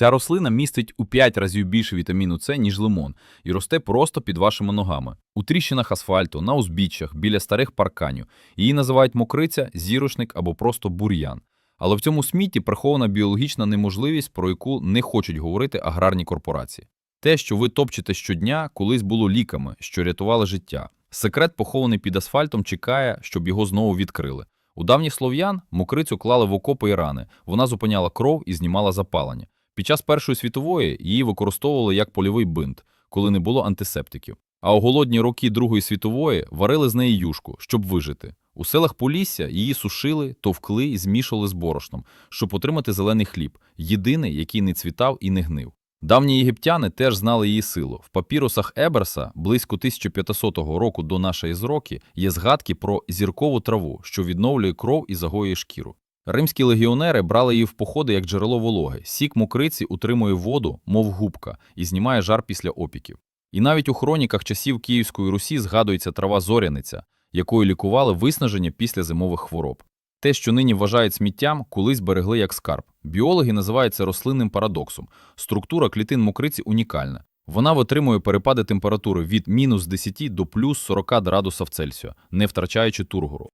Ця рослина містить у 5 разів більше вітаміну С, ніж лимон, і росте просто під вашими ногами. У тріщинах асфальту, на узбіччях, біля старих парканів. Її називають мокриця, зірошник або просто бур'ян. Але в цьому смітті прихована біологічна неможливість, про яку не хочуть говорити аграрні корпорації. Те, що ви топчете щодня, колись було ліками, що рятували життя. Секрет, похований під асфальтом, чекає, щоб його знову відкрили. У давніх слов'ян мокрицю клали в окопи і рани. Вона зупиняла кров і знімала запалення. Під час Першої світової її використовували як польовий бинт, коли не було антисептиків. А у голодні роки Другої світової варили з неї юшку, щоб вижити. У селах Полісся її сушили, товкли і змішували з борошном, щоб отримати зелений хліб, єдиний, який не цвітав і не гнив. Давні єгиптяни теж знали її силу. В папірусах Еберса близько 1500 року до нашої зроки є згадки про зіркову траву, що відновлює кров і загоює шкіру. Римські легіонери брали її в походи як джерело вологи. Сік мокриці утримує воду, мов губка, і знімає жар після опіків. І навіть у хроніках часів Київської Русі згадується трава зоряниця, якою лікували виснаження після зимових хвороб. Те, що нині вважають сміттям, колись берегли як скарб. Біологи називають це рослинним парадоксом. Структура клітин мокриці унікальна. Вона витримує перепади температури від мінус 10 до плюс 40 градусів Цельсія, не втрачаючи тургору.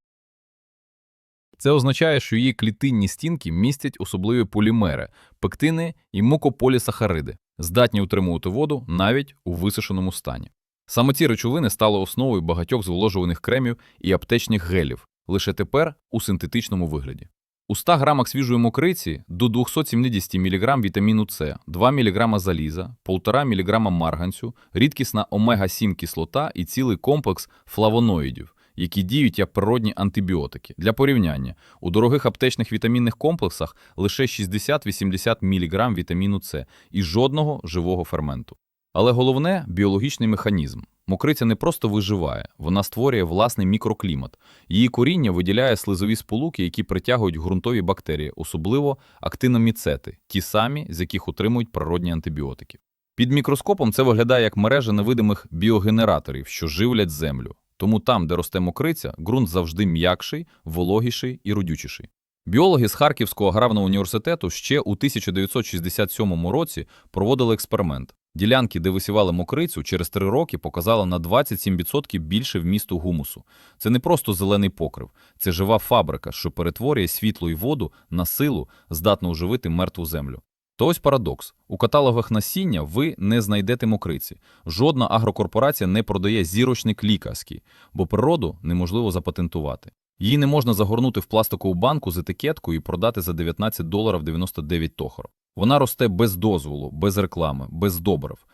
Це означає, що її клітинні стінки містять особливі полімери, пектини і мукополісахариди, здатні утримувати воду навіть у висушеному стані. Саме ці речовини стали основою багатьох зволожуваних кремів і аптечних гелів, лише тепер у синтетичному вигляді. У 100 грамах свіжої мокриці до 270 мг вітаміну С, 2 мг заліза, 1,5 мг марганцю, рідкісна омега-7 кислота і цілий комплекс флавоноїдів, які діють як природні антибіотики. Для порівняння, у дорогих аптечних вітамінних комплексах лише 60-80 мг вітаміну С і жодного живого ферменту. Але головне біологічний механізм. Мокриця не просто виживає, вона створює власний мікроклімат. Її коріння виділяє слизові сполуки, які притягують ґрунтові бактерії, особливо актиноміцети, ті самі, з яких утримують природні антибіотики. Під мікроскопом це виглядає як мережа невидимих біогенераторів, що живлять землю. Тому там, де росте мокриця, ґрунт завжди м'якший, вологіший і родючіший. Біологи з Харківського аграрного університету ще у 1967 році проводили експеримент. Ділянки, де висівали мокрицю, через три роки показали на 27% більше вмісту гумусу. Це не просто зелений покрив, це жива фабрика, що перетворює світло і воду на силу, здатну оживити мертву землю. То ось парадокс. У каталогах насіння ви не знайдете мокриці. Жодна агрокорпорація не продає зірочник лікарський, бо природу неможливо запатентувати. Її не можна загорнути в пластикову банку з етикеткою і продати за 19 доларів 99 тохор. Вона росте без дозволу, без реклами, без добрив.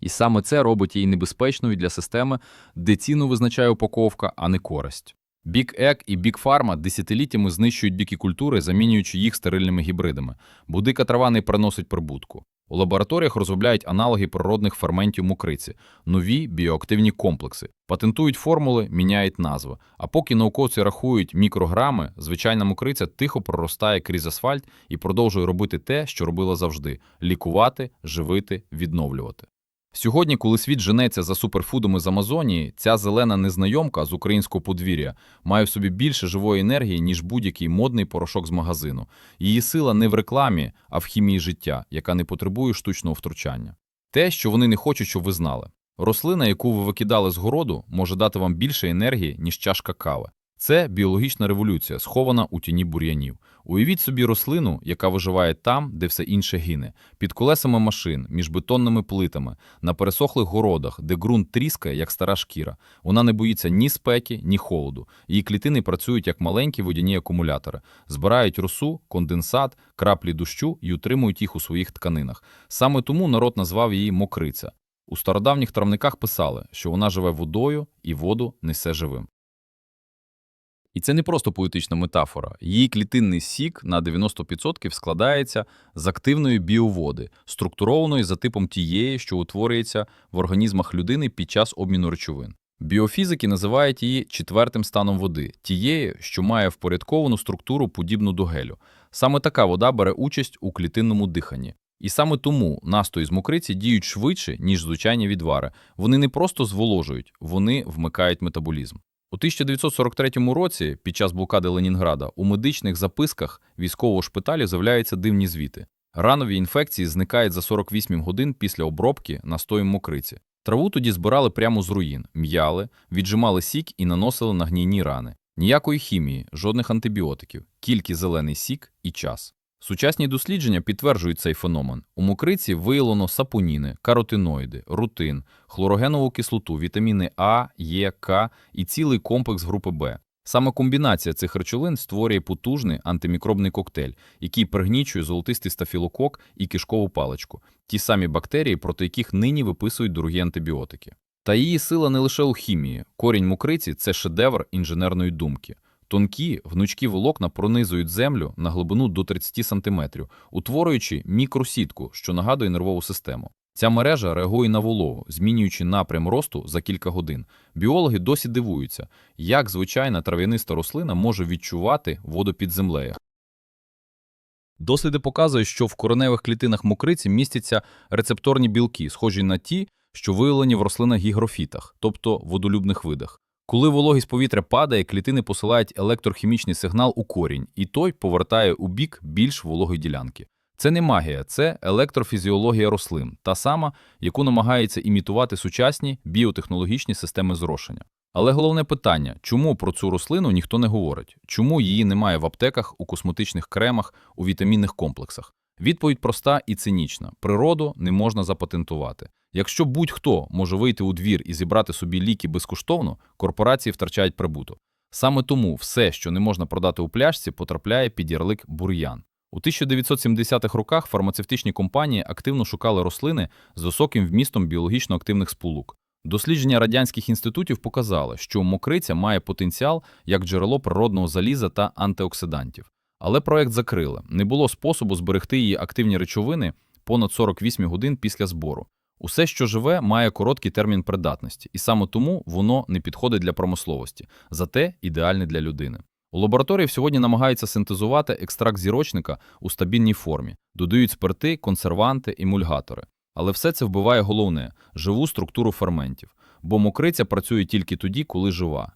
І саме це робить її небезпечною для системи, де ціну визначає упаковка, а не користь. Big Egg і Big Pharma десятиліттями знищують дикі культури, замінюючи їх стерильними гібридами, бо дика трава не приносить прибутку. У лабораторіях розробляють аналоги природних ферментів мокриці, нові біоактивні комплекси, патентують формули, міняють назви. А поки науковці рахують мікрограми, звичайна мокриця тихо проростає крізь асфальт і продовжує робити те, що робила завжди: лікувати, живити, відновлювати. Сьогодні, коли світ женеться за суперфудами з Амазонії, ця зелена незнайомка з українського подвір'я має в собі більше живої енергії, ніж будь-який модний порошок з магазину. Її сила не в рекламі, а в хімії життя, яка не потребує штучного втручання. Те, що вони не хочуть, щоб ви знали. Рослина, яку ви викидали з городу, може дати вам більше енергії, ніж чашка кави. Це біологічна революція, схована у тіні бур'янів. Уявіть собі рослину, яка виживає там, де все інше гине, під колесами машин, між бетонними плитами, на пересохлих городах, де ґрунт тріскає, як стара шкіра. Вона не боїться ні спеки, ні холоду. Її клітини працюють як маленькі водяні акумулятори, збирають росу, конденсат, краплі дощу і утримують їх у своїх тканинах. Саме тому народ назвав її мокриця. У стародавніх травниках писали, що вона живе водою і воду несе живим. І це не просто поетична метафора. Її клітинний сік на 90% складається з активної біоводи, структурованої за типом тієї, що утворюється в організмах людини під час обміну речовин. Біофізики називають її четвертим станом води, тією, що має впорядковану структуру подібну до гелю. Саме така вода бере участь у клітинному диханні. І саме тому настої з мокриці діють швидше, ніж звичайні відвари. Вони не просто зволожують, вони вмикають метаболізм. У 1943 році, під час блокади Ленінграда, у медичних записках військового шпиталю з'являються дивні звіти. Ранові інфекції зникають за 48 годин після обробки настоєм мокриці. Траву тоді збирали прямо з руїн, м'яли, віджимали сік і наносили на гнійні рани. Ніякої хімії, жодних антибіотиків, тільки зелений сік і час. Сучасні дослідження підтверджують цей феномен. У мокриці виявлено сапоніни, каротиноїди, рутин, хлорогенову кислоту, вітаміни А, Е, К і цілий комплекс групи Б. Саме комбінація цих речовин створює потужний антимікробний коктейль, який пригнічує золотистий стафілокок і кишкову паличку, ті самі бактерії, проти яких нині виписують дорогі антибіотики. Та її сила не лише у хімії. Корінь мокриці це шедевр інженерної думки. Тонкі, гнучкі волокна пронизують землю на глибину до 30 см, утворюючи мікросітку, що нагадує нервову систему. Ця мережа реагує на вологу, змінюючи напрям росту за кілька годин. Біологи досі дивуються, як звичайна трав'яниста рослина може відчувати воду під землею. Досліди показують, що в кореневих клітинах мокриці містяться рецепторні білки, схожі на ті, що виявлені в рослинах гігрофітах, тобто водолюбних видах. Коли вологість повітря падає, клітини посилають електрохімічний сигнал у корінь, і той повертає у бік більш вологої ділянки. Це не магія, це електрофізіологія рослин, та сама, яку намагаються імітувати сучасні біотехнологічні системи зрошення. Але головне питання, чому про цю рослину ніхто не говорить? Чому її немає в аптеках, у косметичних кремах, у вітамінних комплексах? Відповідь проста і цинічна: природу не можна запатентувати. Якщо будь-хто може вийти у двір і зібрати собі ліки безкоштовно, корпорації втрачають прибуток. Саме тому все, що не можна продати у пляшці, потрапляє під ярлик бур'ян. У 1970-х роках фармацевтичні компанії активно шукали рослини з високим вмістом біологічно активних сполук. Дослідження радянських інститутів показали, що мокриця має потенціал як джерело природного заліза та антиоксидантів. Але проект закрили. Не було способу зберегти її активні речовини понад 48 годин після збору. Усе, що живе, має короткий термін придатності, і саме тому воно не підходить для промисловості, зате ідеальне для людини. У лабораторії сьогодні намагаються синтезувати екстракт зірочника у стабільній формі, додають спирти, консерванти, емульгатори. Але все це вбиває головне живу структуру ферментів, бо мокриця працює тільки тоді, коли жива.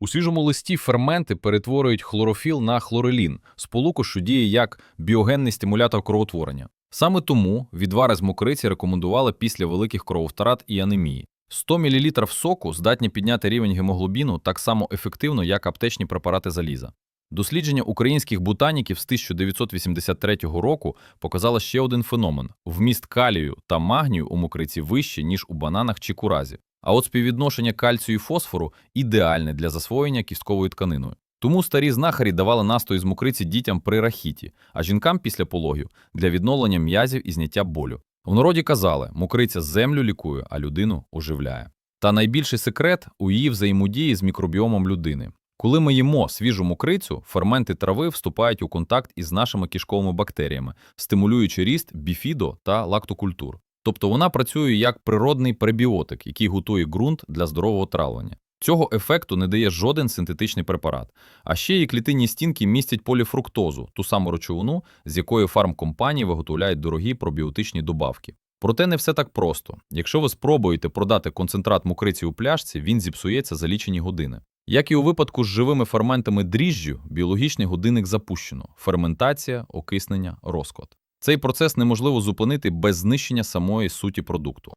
У свіжому листі ферменти перетворюють хлорофіл на хлорелін, сполуку, що діє як біогенний стимулятор кровотворення. Саме тому відвари з мокриці рекомендували після великих крововтрат і анемії. 100 мл соку здатні підняти рівень гемоглобіну так само ефективно, як аптечні препарати заліза. Дослідження українських ботаніків з 1983 року показало ще один феномен: вміст калію та магнію у мокриці вище, ніж у бананах чи куразі. А от співвідношення кальцію і фосфору ідеальне для засвоєння кістковою тканиною. Тому старі знахарі давали настої з мокриці дітям при рахіті, а жінкам після пологів для відновлення м'язів і зняття болю. В народі казали, мокриця землю лікує, а людину оживляє. Та найбільший секрет у її взаємодії з мікробіомом людини. Коли ми їмо свіжу мокрицю, ферменти трави вступають у контакт із нашими кишковими бактеріями, стимулюючи ріст біфідо та лактокультур. Тобто вона працює як природний пребіотик, який готує ґрунт для здорового травлення. Цього ефекту не дає жоден синтетичний препарат. А ще її клітинні стінки містять поліфруктозу, ту саму речовину, з якої фармкомпанії виготовляють дорогі пробіотичні добавки. Проте не все так просто. Якщо ви спробуєте продати концентрат мокриці у пляшці, він зіпсується за лічені години. Як і у випадку з живими ферментами дріжджю, біологічний годинник запущено: ферментація, окиснення, розклад. Цей процес неможливо зупинити без знищення самої суті продукту.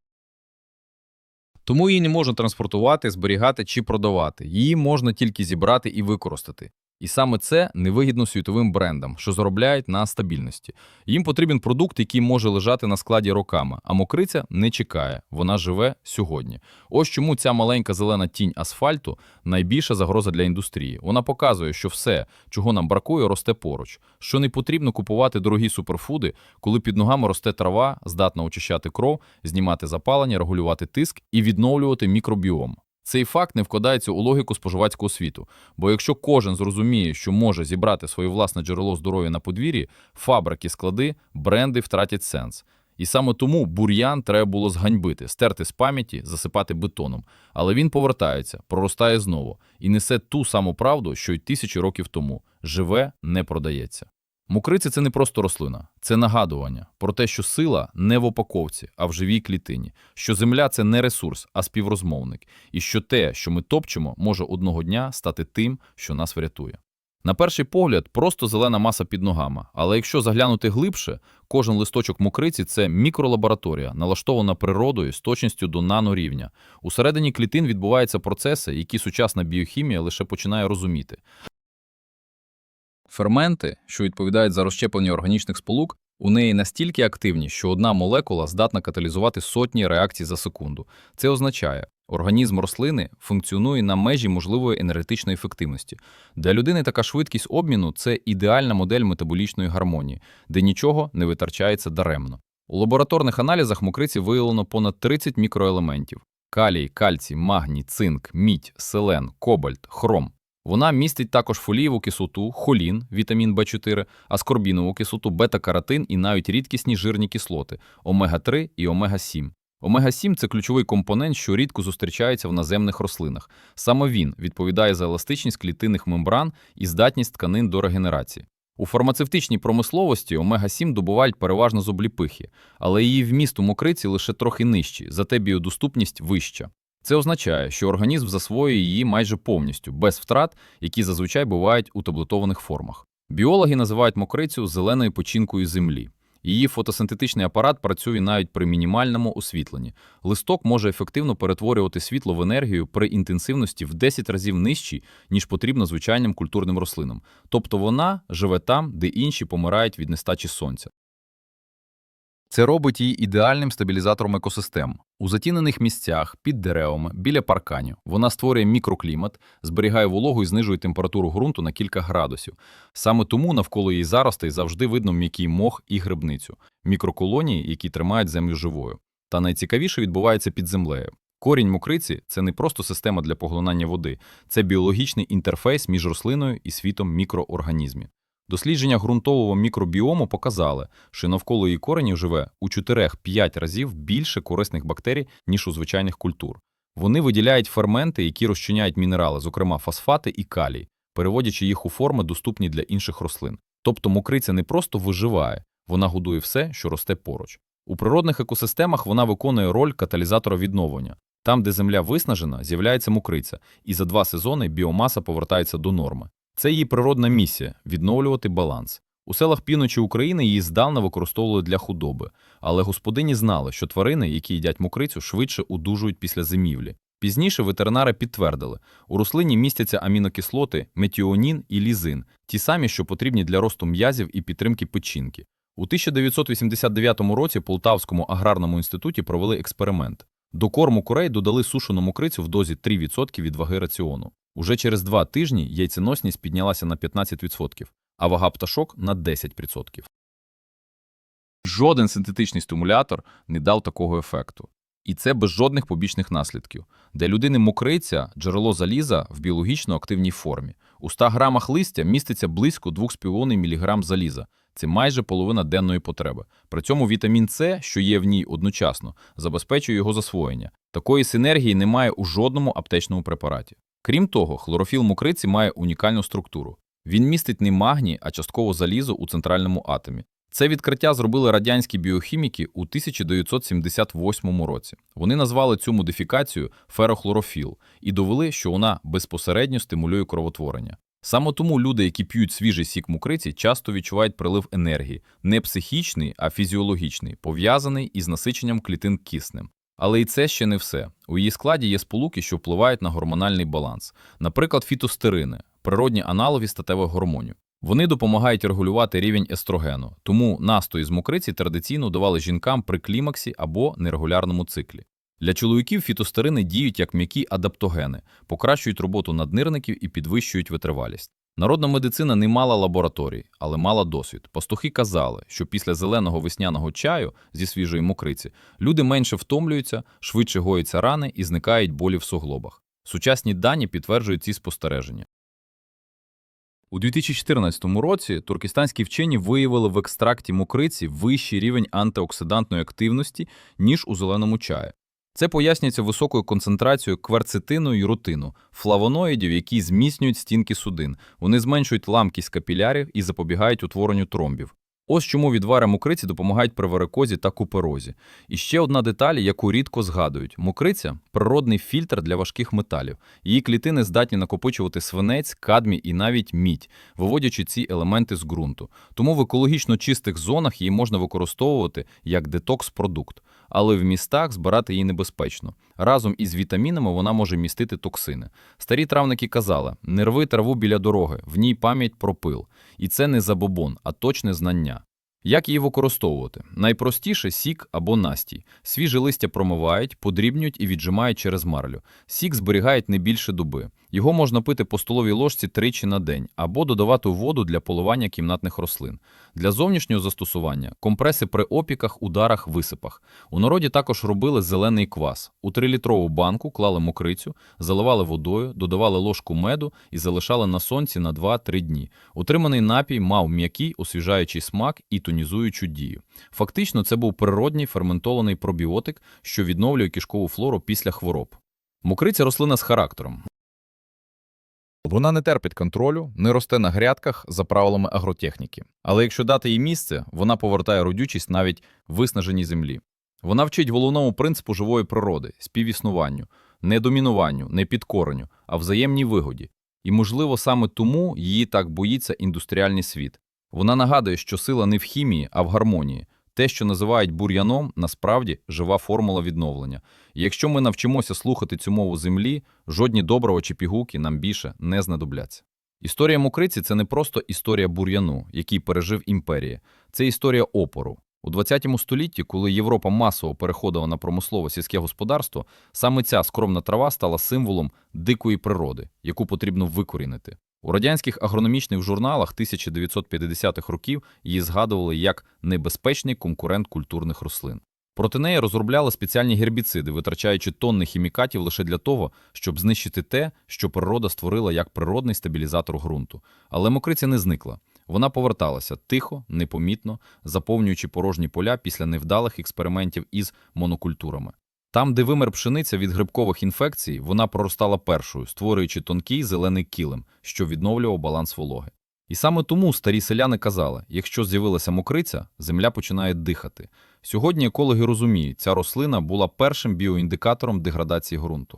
Тому її не можна транспортувати, зберігати чи продавати. Її можна тільки зібрати і використати. І саме це невигідно світовим брендам, що заробляють на стабільності. Їм потрібен продукт, який може лежати на складі роками, а мокриця не чекає, вона живе сьогодні. Ось чому ця маленька зелена тінь асфальту найбільша загроза для індустрії. Вона показує, що все, чого нам бракує, росте поруч. Що не потрібно купувати дорогі суперфуди, коли під ногами росте трава, здатна очищати кров, знімати запалення, регулювати тиск і відновлювати мікробіом. Цей факт не вкладається у логіку споживацького світу, бо якщо кожен зрозуміє, що може зібрати своє власне джерело здоров'я на подвір'ї, фабрики, склади, бренди втратять сенс. І саме тому бур'ян треба було зганьбити, стерти з пам'яті, засипати бетоном. Але він повертається, проростає знову і несе ту саму правду, що й тисячі років тому живе, не продається. Мокриці це не просто рослина, це нагадування про те, що сила не в упаковці, а в живій клітині, що земля це не ресурс, а співрозмовник, і що те, що ми топчемо, може одного дня стати тим, що нас врятує. На перший погляд, просто зелена маса під ногами. Але якщо заглянути глибше, кожен листочок мокриці це мікролабораторія, налаштована природою з точністю до нанорівня. Усередині клітин відбуваються процеси, які сучасна біохімія лише починає розуміти. Ферменти, що відповідають за розщеплення органічних сполук, у неї настільки активні, що одна молекула здатна каталізувати сотні реакцій за секунду. Це означає, організм рослини функціонує на межі можливої енергетичної ефективності. Для людини така швидкість обміну це ідеальна модель метаболічної гармонії, де нічого не витрачається даремно. У лабораторних аналізах мокриці виявлено понад 30 мікроелементів: калій, кальцій, магній, цинк, мідь, селен, кобальт, хром. Вона містить також фолієву кислоту, холін, вітамін В4, аскорбінову кислоту, бета-каротин і навіть рідкісні жирні кислоти омега-3 і омега-7. Омега-7 – це ключовий компонент, що рідко зустрічається в наземних рослинах. Саме він відповідає за еластичність клітинних мембран і здатність тканин до регенерації. У фармацевтичній промисловості омега-7 добувають переважно з обліпихи, але її вміст у мокриці лише трохи нижчий, зате біодоступність вища. Це означає, що організм засвоює її майже повністю, без втрат, які зазвичай бувають у таблетованих формах. Біологи називають мокрицю зеленою печінкою землі. Її фотосинтетичний апарат працює навіть при мінімальному освітленні. Листок може ефективно перетворювати світло в енергію при інтенсивності в 10 разів нижчій, ніж потрібно звичайним культурним рослинам. Тобто вона живе там, де інші помирають від нестачі сонця. Це робить її ідеальним стабілізатором екосистем. У затінених місцях, під деревами, біля парканів. Вона створює мікроклімат, зберігає вологу і знижує температуру ґрунту на кілька градусів. Саме тому навколо її заростей завжди видно м'який мох і грибницю, мікроколонії, які тримають землю живою. Та найцікавіше відбувається під землею. Корінь мокриці це не просто система для поглинання води, це біологічний інтерфейс між рослиною і світом мікроорганізмів. Дослідження ґрунтового мікробіому показали, що навколо її коренів живе у 4-5 разів більше корисних бактерій, ніж у звичайних культур. Вони виділяють ферменти, які розчиняють мінерали, зокрема фосфати і калій, переводячи їх у форми, доступні для інших рослин. Тобто мокриця не просто виживає, вона годує все, що росте поруч. У природних екосистемах вона виконує роль каталізатора відновлення. Там, де земля виснажена, з'являється мокриця, і за два сезони біомаса повертається до норми. Це її природна місія відновлювати баланс. У селах півночі України її здавна використовували для худоби, але господині знали, що тварини, які їдять мокрицю, швидше удужують після зимівлі. Пізніше ветеринари підтвердили, у рослині містяться амінокислоти, метіонін і лізин, ті самі, що потрібні для росту м'язів і підтримки печінки. У 1989 році Полтавському аграрному інституті провели експеримент. До корму курей додали сушену мокрицю в дозі 3% від ваги раціону. Уже через два тижні яйценосність піднялася на 15%, а вага пташок на 10%. Жоден синтетичний стимулятор не дав такого ефекту. І це без жодних побічних наслідків. Для людини мокриця – джерело заліза в біологічно активній формі. У 100 грамах листя міститься близько 2,5 мг заліза. Це майже половина денної потреби. При цьому вітамін С, що є в ній одночасно, забезпечує його засвоєння. Такої синергії немає у жодному аптечному препараті. Крім того, хлорофіл мокриці має унікальну структуру. Він містить не магній, а частково залізо у центральному атомі. Це відкриття зробили радянські біохіміки у 1978 році. Вони назвали цю модифікацію ферохлорофіл і довели, що вона безпосередньо стимулює кровотворення. Саме тому люди, які п'ють свіжий сік мукриці, часто відчувають прилив енергії, не психічний, а фізіологічний, пов'язаний із насиченням клітин киснем. Але і це ще не все. У її складі є сполуки, що впливають на гормональний баланс, наприклад, фітостерини, природні аналоги статевих гормонів. Вони допомагають регулювати рівень естрогену, тому настої з мокриці традиційно давали жінкам при клімаксі або нерегулярному циклі. Для чоловіків фітостерини діють як м'які адаптогени, покращують роботу наднирників і підвищують витривалість. Народна медицина не мала лабораторій, але мала досвід. Пастухи казали, що після зеленого весняного чаю зі свіжої мокриці люди менше втомлюються, швидше гоються рани і зникають болі в суглобах. Сучасні дані підтверджують ці спостереження. У 2014 році туркестанські вчені виявили в екстракті мокриці вищий рівень антиоксидантної активності, ніж у зеленому чаї. Це пояснюється високою концентрацією кверцетину і рутину, флавоноїдів, які зміцнюють стінки судин. Вони зменшують ламкість капілярів і запобігають утворенню тромбів. Ось чому відвари мокриці допомагають при варикозі та куперозі. І ще одна деталь, яку рідко згадують. Мокриця – природний фільтр для важких металів. Її клітини здатні накопичувати свинець, кадмій і навіть мідь, виводячи ці елементи з ґрунту. Тому в екологічно чистих зонах її можна використовувати як детокс-продукт. Але в містах збирати її небезпечно. Разом із вітамінами вона може містити токсини. Старі травники казали: не рви траву біля дороги, в ній пам'ять про пил. І це не забобон, а точне знання. Як її використовувати? Найпростіше сік або настій. Свіже листя промивають, подрібнюють і віджимають через марлю. Сік зберігають не більше доби. Його можна пити по столовій ложці тричі на день або додавати воду для поливання кімнатних рослин. Для зовнішнього застосування компреси при опіках, ударах, висипах. У народі також робили зелений квас. У 3-літрову банку клали мокрицю, заливали водою, додавали ложку меду і залишали на сонці на 2-3 дні. Утриманий напій мав м'який освіжаючий смак і тонізуючу дію. Фактично, це був природній ферментований пробіотик, що відновлює кишкову флору після хвороб. Мокриця рослина з характером. Вона не терпить контролю, не росте на грядках за правилами агротехніки. Але якщо дати їй місце, вона повертає родючість навіть виснаженій землі. Вона вчить головному принципу живої природи співіснуванню, не домінуванню, не підкоренню, а взаємній вигоді. І, можливо, саме тому її так боїться індустріальний світ. Вона нагадує, що сила не в хімії, а в гармонії. Те, що називають бур'яном, насправді жива формула відновлення. І якщо ми навчимося слухати цю мову землі, жодні доброго чи пігулки нам більше не знадобляться. Історія Мокриці – це не просто історія бур'яну, який пережив імперії. Це історія опору. У 20 столітті, коли Європа масово переходила на промислове сільське господарство, саме ця скромна трава стала символом дикої природи, яку потрібно викорінити. У радянських агрономічних журналах 1950-х років її згадували як небезпечний конкурент культурних рослин. Проти неї розробляли спеціальні гербіциди, витрачаючи тонни хімікатів лише для того, щоб знищити те, що природа створила як природний стабілізатор ґрунту. Але мокриця не зникла. Вона поверталася тихо, непомітно, заповнюючи порожні поля після невдалих експериментів із монокультурами. Там, де вимер пшениця від грибкових інфекцій, вона проростала першою, створюючи тонкий зелений килим, що відновлював баланс вологи. І саме тому старі селяни казали, якщо з'явилася мокриця, земля починає дихати. Сьогодні екологи розуміють, ця рослина була першим біоіндикатором деградації ґрунту.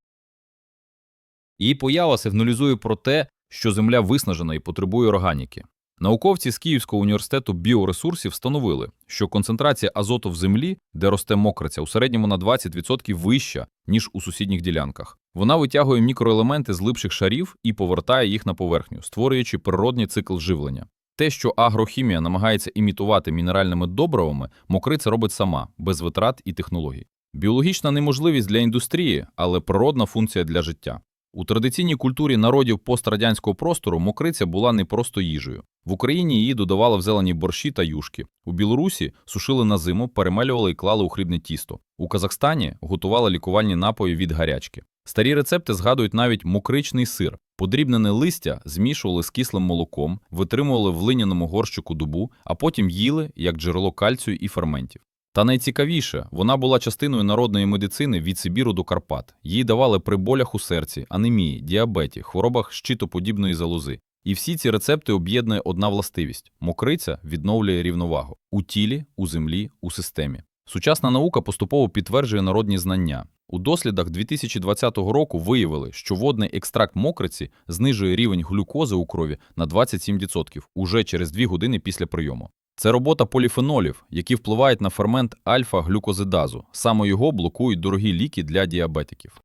Її поява сигналізує про те, що земля виснажена і потребує органіки. Науковці з Київського університету біоресурсів встановили, що концентрація азоту в землі, де росте мокриця, у середньому на 20% вища, ніж у сусідніх ділянках. Вона витягує мікроелементи з глибших шарів і повертає їх на поверхню, створюючи природний цикл живлення. Те, що агрохімія намагається імітувати мінеральними добривами, мокриця робить сама, без витрат і технологій. Біологічна неможливість для індустрії, але природна функція для життя. У традиційній культурі народів пострадянського простору мокриця була не просто їжею. В Україні її додавали в зелені борщі та юшки. У Білорусі сушили на зиму, перемелювали і клали у хлібне тісто. У Казахстані готували лікувальні напої від гарячки. Старі рецепти згадують навіть мокричний сир. Подрібнене листя змішували з кислим молоком, витримували в линяному горщику дубу, а потім їли як джерело кальцію і ферментів. Та найцікавіше, вона була частиною народної медицини від Сибіру до Карпат. Її давали при болях у серці, анемії, діабеті, хворобах щитоподібної залози. І всі ці рецепти об'єднує одна властивість: мокриця відновлює рівновагу у тілі, у землі, у системі. Сучасна наука поступово підтверджує народні знання. У дослідах 2020 року виявили, що водний екстракт мокриці знижує рівень глюкози у крові на 27% уже через 2 години після прийому. Це робота поліфенолів, які впливають на фермент альфа-глюкозидазу. Саме його блокують дорогі ліки для діабетиків.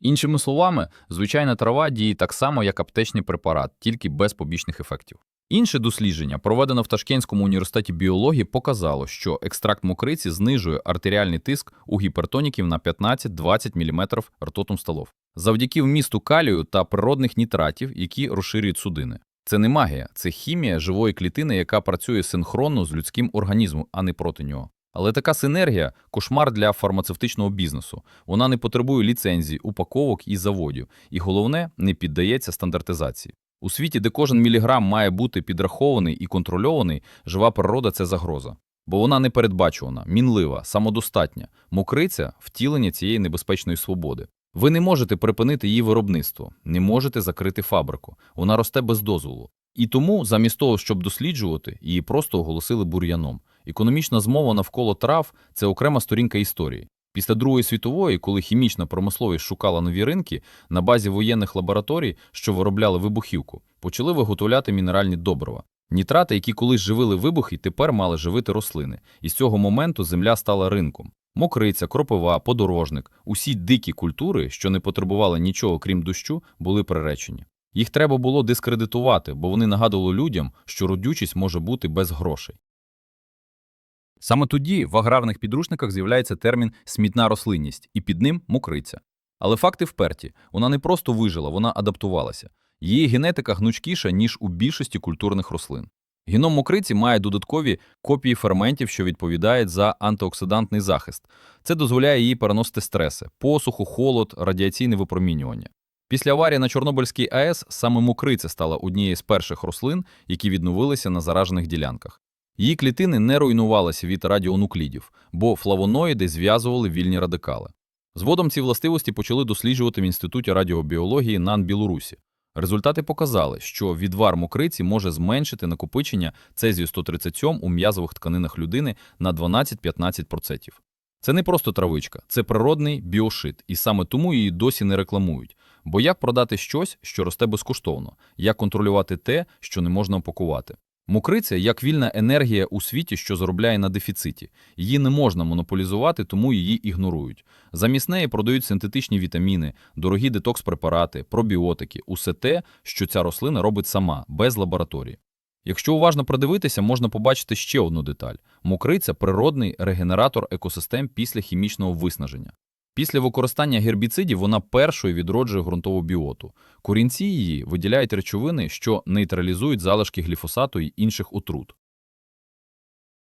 Іншими словами, звичайна трава діє так само, як аптечний препарат, тільки без побічних ефектів. Інше дослідження, проведене в Ташкентському університеті біології, показало, що екстракт мокриці знижує артеріальний тиск у гіпертоніків на 15-20 мм ртутом столов. Завдяки вмісту калію та природних нітратів, які розширюють судини. Це не магія, це хімія живої клітини, яка працює синхронно з людським організмом, а не проти нього. Але така синергія кошмар для фармацевтичного бізнесу. Вона не потребує ліцензій, упаковок і заводів, і головне, не піддається стандартизації. У світі, де кожен міліграм має бути підрахований і контрольований, жива природа це загроза. Бо вона непередбачувана, мінлива, самодостатня, мокриця втілення цієї небезпечної свободи. Ви не можете припинити її виробництво, не можете закрити фабрику. Вона росте без дозволу. І тому, замість того, щоб досліджувати, її просто оголосили бур'яном. Економічна змова навколо трав – це окрема сторінка історії. Після Другої світової, коли хімічна промисловість шукала нові ринки, на базі воєнних лабораторій, що виробляли вибухівку, почали виготовляти мінеральні добрива. Нітрати, які колись живили вибухи, тепер мали живити рослини. І з цього моменту земля стала ринком. Мокриця, кропива, подорожник – усі дикі культури, що не потребували нічого крім дощу, були приречені. Їх треба було дискредитувати, бо вони нагадували людям, що родючість може бути без грошей. Саме тоді в аграрних підручниках з'являється термін «смітна рослинність» і під ним мокриця. Але факти вперті. Вона не просто вижила, вона адаптувалася. Її генетика гнучкіша, ніж у більшості культурних рослин. Геном мокриці має додаткові копії ферментів, що відповідають за антиоксидантний захист. Це дозволяє їй переносити стреси, посуху, холод, радіаційне випромінювання. Після аварії на Чорнобильській АЕС саме мокриця стала однією з перших рослин, які відновилися на заражених ділянках. Її клітини не руйнувалися від радіонуклідів, бо флавоноїди зв'язували вільні радикали. Згодом ці властивості почали досліджувати в Інституті радіобіології НАН Білорусі. Результати показали, що відвар мокриці може зменшити накопичення цезію 137 у м'язових тканинах людини на 12-15%. Це не просто травичка, це природний біошит, і саме тому її досі не рекламують. Бо як продати щось, що росте безкоштовно? Як контролювати те, що не можна опакувати? Мокриця як вільна енергія у світі, що заробляє на дефіциті. Її не можна монополізувати, тому її ігнорують. Замість неї продають синтетичні вітаміни, дорогі детокс-препарати, пробіотики – усе те, що ця рослина робить сама, без лабораторії. Якщо уважно придивитися, можна побачити ще одну деталь. Мокриця – природний регенератор екосистем після хімічного виснаження. Після використання гербіцидів вона першою відроджує ґрунтову біоту. Корінці її виділяють речовини, що нейтралізують залишки гліфосату й інших отрут.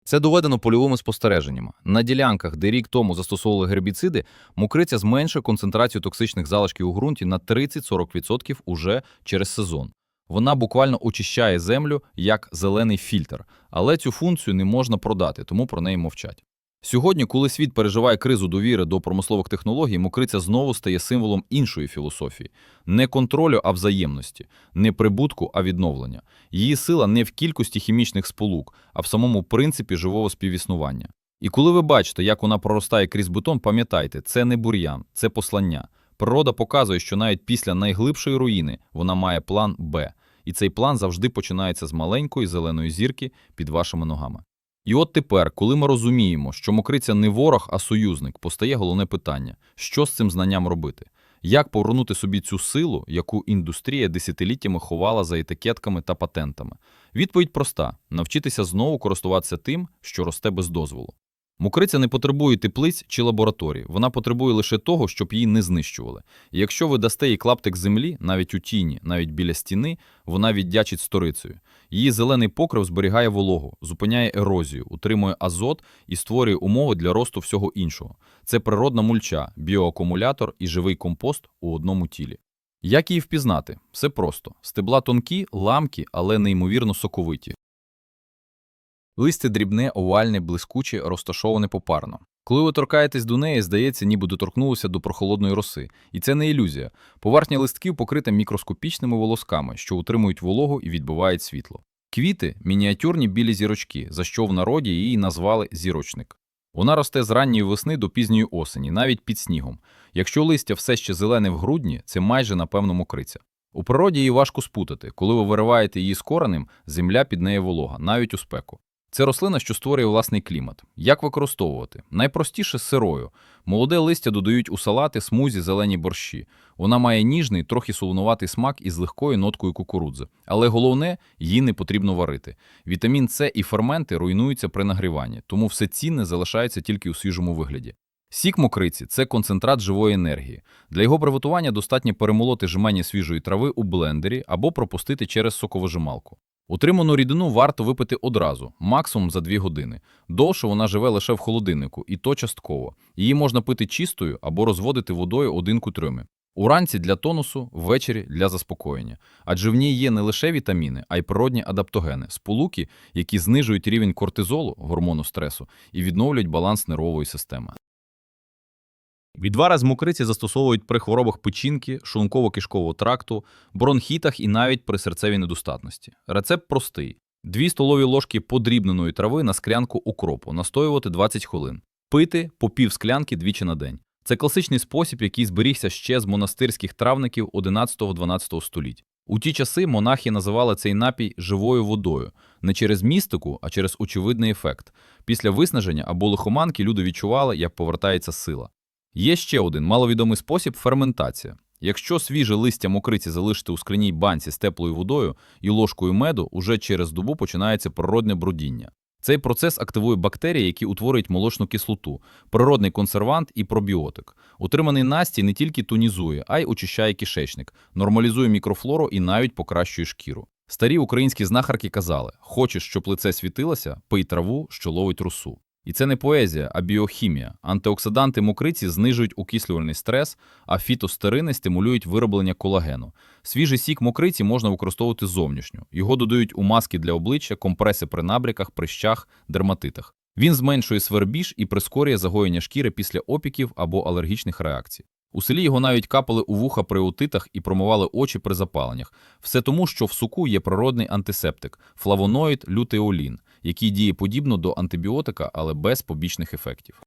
Це доведено польовими спостереженнями. На ділянках, де рік тому застосовували гербіциди, мокриця зменшує концентрацію токсичних залишків у ґрунті на 30-40% уже через сезон. Вона буквально очищає землю як зелений фільтр, але цю функцію не можна продати, тому про неї мовчать. Сьогодні, коли світ переживає кризу довіри до промислових технологій, мокриця знову стає символом іншої філософії – не контролю, а взаємності, не прибутку, а відновлення. Її сила не в кількості хімічних сполук, а в самому принципі живого співіснування. І коли ви бачите, як вона проростає крізь бетон, пам'ятайте, це не бур'ян, це послання. Природа показує, що навіть після найглибшої руїни вона має план «Б». І цей план завжди починається з маленької зеленої зірки під вашими ногами. І от тепер, коли ми розуміємо, що мокриця не ворог, а союзник, постає головне питання: що з цим знанням робити? Як повернути собі цю силу, яку індустрія десятиліттями ховала за етикетками та патентами? Відповідь проста: навчитися знову користуватися тим, що росте без дозволу. Мокриця не потребує теплиць чи лабораторій, вона потребує лише того, щоб її не знищували. І якщо ви дасте їй клаптик землі, навіть у тіні, навіть біля стіни, вона віддячить сторицею. Її зелений покрив зберігає вологу, зупиняє ерозію, утримує азот і створює умови для росту всього іншого. Це природна мульча, біоакумулятор і живий компост у одному тілі. Як її впізнати? Все просто. Стебла тонкі, ламкі, але неймовірно соковиті. Листя дрібне, овальне, блискуче, розташоване попарно. Коли ви торкаєтесь до неї, здається, ніби доторкнулося до прохолодної роси. І це не ілюзія. Поверхня листків покрита мікроскопічними волосками, що утримують вологу і відбивають світло. Квіти мініатюрні білі зірочки, за що в народі її назвали зірочник. Вона росте з ранньої весни до пізньої осені, навіть під снігом. Якщо листя все ще зелене в грудні, це майже напевно мокриця. У природі її важко спутати. Коли ви вириваєте її з коренем, земля під нею волога, навіть у спеку. Це рослина, що створює власний клімат. Як використовувати? Найпростіше сирою. Молоде листя додають у салати, смузі, зелені борщі. Вона має ніжний, трохи солонуватий смак із легкою ноткою кукурудзи. Але головне, її не потрібно варити. Вітамін С і ферменти руйнуються при нагріванні, тому все цінне залишається тільки у свіжому вигляді. Сік мокриці це концентрат живої енергії. Для його приготування достатньо перемолоти жмені свіжої трави у блендері або пропустити через соковижималку. Утриману рідину варто випити одразу, максимум за 2 години. Довше вона живе лише в холодильнику, і то частково. Її можна пити чистою або розводити водою один к трьомі. Уранці для тонусу, ввечері для заспокоєння. Адже в ній є не лише вітаміни, а й природні адаптогени, сполуки, які знижують рівень кортизолу, гормону стресу, і відновлюють баланс нервової системи. Відвари з мокриці застосовують при хворобах печінки, шлунково-кишкового тракту, бронхітах і навіть при серцевій недостатності. Рецепт простий: 2 столові ложки подрібненої трави на склянку укропу, настоювати 20 хвилин, пити по пів склянки двічі на день. Це класичний спосіб, який зберігся ще з монастирських травників 11-12 століть. У ті часи монахи називали цей напій живою водою не через містику, а через очевидний ефект. Після виснаження або лихоманки люди відчували, як повертається сила. Є ще один маловідомий спосіб ферментація. Якщо свіже листя мокриці залишити у скляній банці з теплою водою і ложкою меду, уже через добу починається природне брудіння. Цей процес активує бактерії, які утворюють молочну кислоту, природний консервант і пробіотик. Утриманий настій не тільки тонізує, а й очищає кишечник, нормалізує мікрофлору і навіть покращує шкіру. Старі українські знахарки казали: хочеш, щоб лице світилося, пий траву, що ловить росу. І це не поезія, а біохімія. Антиоксиданти мокриці знижують окислювальний стрес, а фітостерини стимулюють вироблення колагену. Свіжий сік мокриці можна використовувати зовнішньо. Його додають у маски для обличчя, компреси при набряках, прищах, дерматитах. Він зменшує свербіж і прискорює загоєння шкіри після опіків або алергічних реакцій. У селі його навіть капали у вуха при отитах і промивали очі при запаленнях. Все тому, що в суку є природний антисептик – флавоноїд лютеолін, який діє подібно до антибіотика, але без побічних ефектів.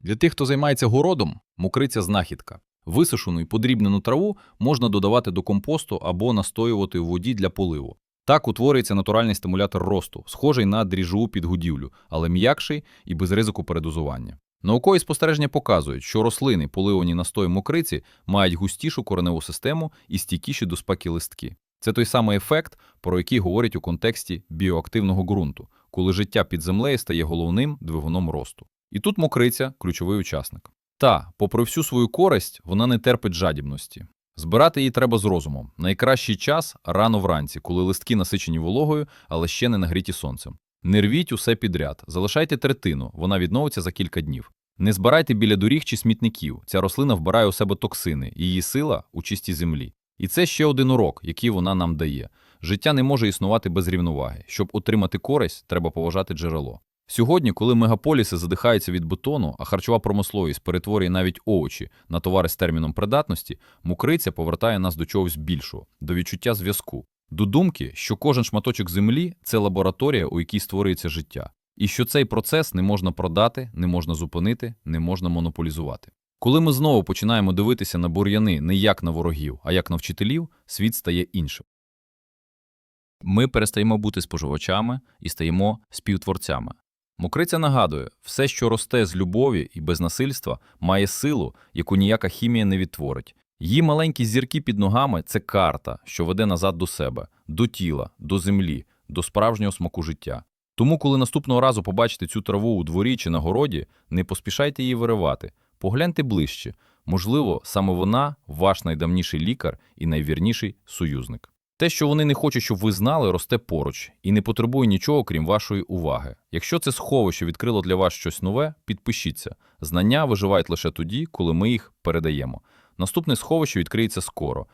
Для тих, хто займається городом, мокриця знахідка. Висушену і подрібнену траву можна додавати до компосту або настоювати у воді для поливу. Так утворюється натуральний стимулятор росту, схожий на дріжджову підгодівлю, але м'якший і без ризику передозування. Наукові спостереження показують, що рослини, поливані настоєм мокриці, мають густішу кореневу систему і стійкіші до спеки листки. Це той самий ефект, про який говорять у контексті біоактивного ґрунту, коли життя під землею стає головним двигуном росту. І тут мокриця ключовий учасник. Та, попри всю свою користь, вона не терпить жадібності. Збирати її треба з розумом. Найкращий час рано вранці, коли листки насичені вологою, але ще не нагріті сонцем. Не рвіть усе підряд, залишайте третину, вона відновиться за кілька днів. Не збирайте біля доріг чи смітників. Ця рослина вбирає у себе токсини, її сила у чистій землі. І це ще один урок, який вона нам дає. Життя не може існувати без рівноваги. Щоб отримати користь, треба поважати джерело. Сьогодні, коли мегаполіси задихаються від бетону, а харчова промисловість перетворює навіть овочі на товари з терміном придатності, мукриця повертає нас до чогось більшого, до відчуття зв'язку, до думки, що кожен шматочок землі це лабораторія, у якій створюється життя, і що цей процес не можна продати, не можна зупинити, не можна монополізувати. Коли ми знову починаємо дивитися на бур'яни не як на ворогів, а як на вчителів, світ стає іншим. Ми перестаємо бути споживачами і стаємо співтворцями. Мокриця нагадує, все, що росте з любові і без насильства, має силу, яку ніяка хімія не відтворить. Її маленькі зірки під ногами це карта, що веде назад до себе, до тіла, до землі, до справжнього смаку життя. Тому, коли наступного разу побачите цю траву у дворі чи на городі, не поспішайте її виривати, погляньте ближче. Можливо, саме вона ваш найдавніший лікар і найвірніший союзник. Те, що вони не хочуть, щоб ви знали, росте поруч і не потребує нічого, крім вашої уваги. Якщо це сховище відкрило для вас щось нове, підпишіться. Знання виживають лише тоді, коли ми їх передаємо. Наступне сховище відкриється скоро.